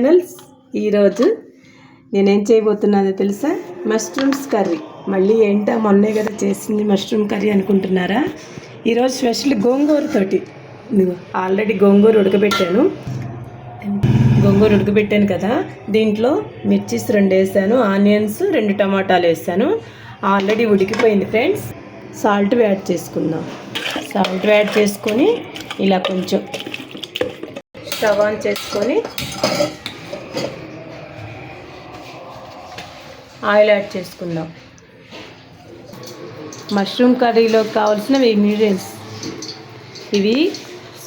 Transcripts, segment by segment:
Channels. ఈరోజు నేనేం చేయబోతున్నానో తెలుసా? Mushrooms curry. మళ్ళీ ఏంటా మొన్నే కదా చేసింది మష్రూమ్ కర్రీ అనుకుంటున్నారా? ఈరోజు స్పెషల్ గోంగూరతోటి ఆల్రెడీ గోంగూర ఉడకబెట్టాను. గోంగూర ఉడకబెట్టాను కదా. దీంట్లో మిర్చిస్ రెండు వేసాను ఆనియన్స్ రెండు టమాటాలు వేసాను. ఆల్రెడీ ఉడికిపోయింది ఫ్రెండ్స్. సాల్ట్ యాడ్ చేసుకుందాం. సాల్ట్ యాడ్ చేసుకొని ఇలా కొంచెం స్టవ్ ఆన్ చేసుకొని ఆయిల్ యాడ్ చేసుకుందాం. మష్రూమ్ కర్రీలోకి కావాల్సిన ఇంగ్రీడియంట్స్. ఇవి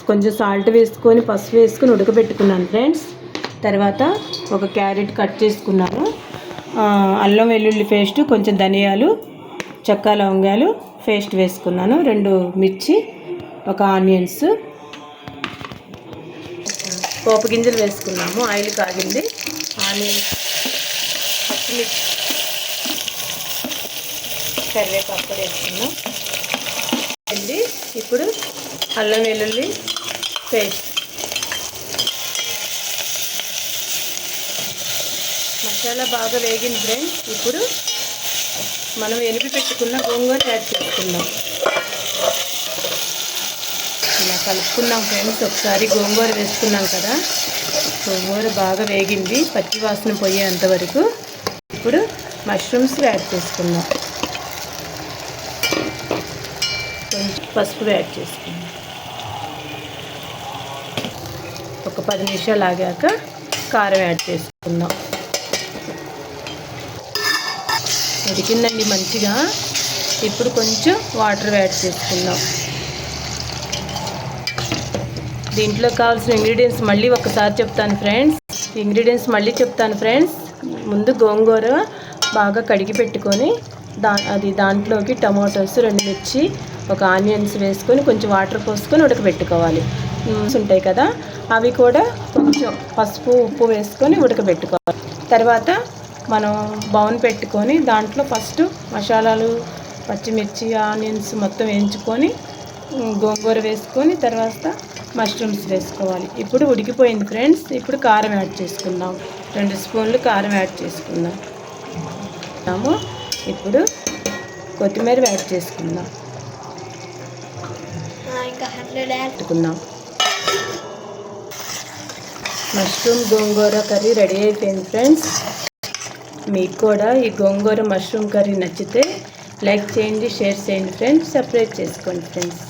కొంచెం సాల్ట్ వేసుకొని పసుపు వేసుకొని ఉడకబెట్టుకున్నాను ఫ్రెండ్స్. తర్వాత ఒక క్యారెట్ కట్ చేసుకున్నాను. అల్లం వెల్లుల్లి పేస్ట్ కొంచెం ధనియాలు చెక్క లవంగాలు పేస్ట్ వేసుకున్నాను. రెండు మిర్చి ఒక ఆనియన్స్. పోపు గింజలు వేసుకున్నాము. ఆయిల్ కాగింది. ఆనియన్స్ పచ్చిమిర్చి. కరివేపాకు కూడా వేసుకున్నాం అండి ఇప్పుడు అల్లం వెల్లుల్లి పేస్ట్. మసాలా బాగా వేగింది ఫ్రెండ్స్ ఇప్పుడు మనం ఎనిపి పెట్టుకున్న గోంగూర యాడ్ చేసుకుందాం. ఇలా కలుపుకున్నాం ఫ్రెండ్స్. ఒకసారి గోంగూర వేసుకున్నాం కదా. గోంగూర బాగా వేగింది. పచ్చి వాసన పోయేంతవరకు ఇప్పుడు మష్రూమ్స్ యాడ్ చేసుకుందాం. కొంచెం పసుపు యాడ్ చేసుకుందాం. ఒక పది నిమిషాలు ఆగాక కారం యాడ్ చేసుకుందాం. ఉడికిందండి మంచిగా. ఇప్పుడు కొంచెం వాటర్ యాడ్ చేసుకుందాం. దీంట్లో కావాల్సిన ఇంగ్రీడియంట్స్ మళ్ళీ ఒకసారి చెప్తాను ఫ్రెండ్స్. ఇంగ్రీడియంట్స్ మళ్ళీ చెప్తాను ఫ్రెండ్స్. ముందు గోంగూర బాగా కడిగి పెట్టుకొని దా అది దాంట్లోకి టమాటోస్ రెండు మిర్చి ఒక ఆనియన్స్ వేసుకొని కొంచెం వాటర్ పోసుకొని ఉడకబెట్టుకోవాలి. ఉంటాయి కదా అవి కూడా కొంచెం పసుపు ఉప్పు వేసుకొని ఉడకబెట్టుకోవాలి. తర్వాత మనం బౌన్ పెట్టుకొని దాంట్లో ఫస్ట్ మసాలాలు పచ్చిమిర్చి ఆనియన్స్ మొత్తం వేయించుకొని గోంగూర వేసుకొని తర్వాత మష్రూమ్స్ వేసుకోవాలి. ఇప్పుడు ఉడికిపోయింది ఫ్రెండ్స్. ఇప్పుడు కారం యాడ్ చేసుకుందాం. రెండు స్పూన్లు కారం యాడ్ చేసుకుందాం. ఇప్పుడు కొత్తిమీర యాడ్ చేసుకుందాం. ఇంకా హండ్రెడ్ పెట్టుకుందాం. మష్రూమ్ గోంగూర కర్రీ రెడీ అయిపోయింది ఫ్రెండ్స్. మీకు కూడా ఈ గోంగూర మష్రూమ్ కర్రీ నచ్చితే లైక్ చేయండి షేర్ చేయండి ఫ్రెండ్స్. సపరేట్ చేసుకోండి ఫ్రెండ్స్.